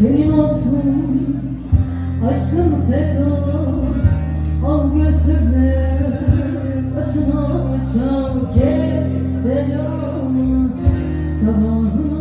Senin olsun aşkın sevda. Al götür de başına çal kes selamı Sabahına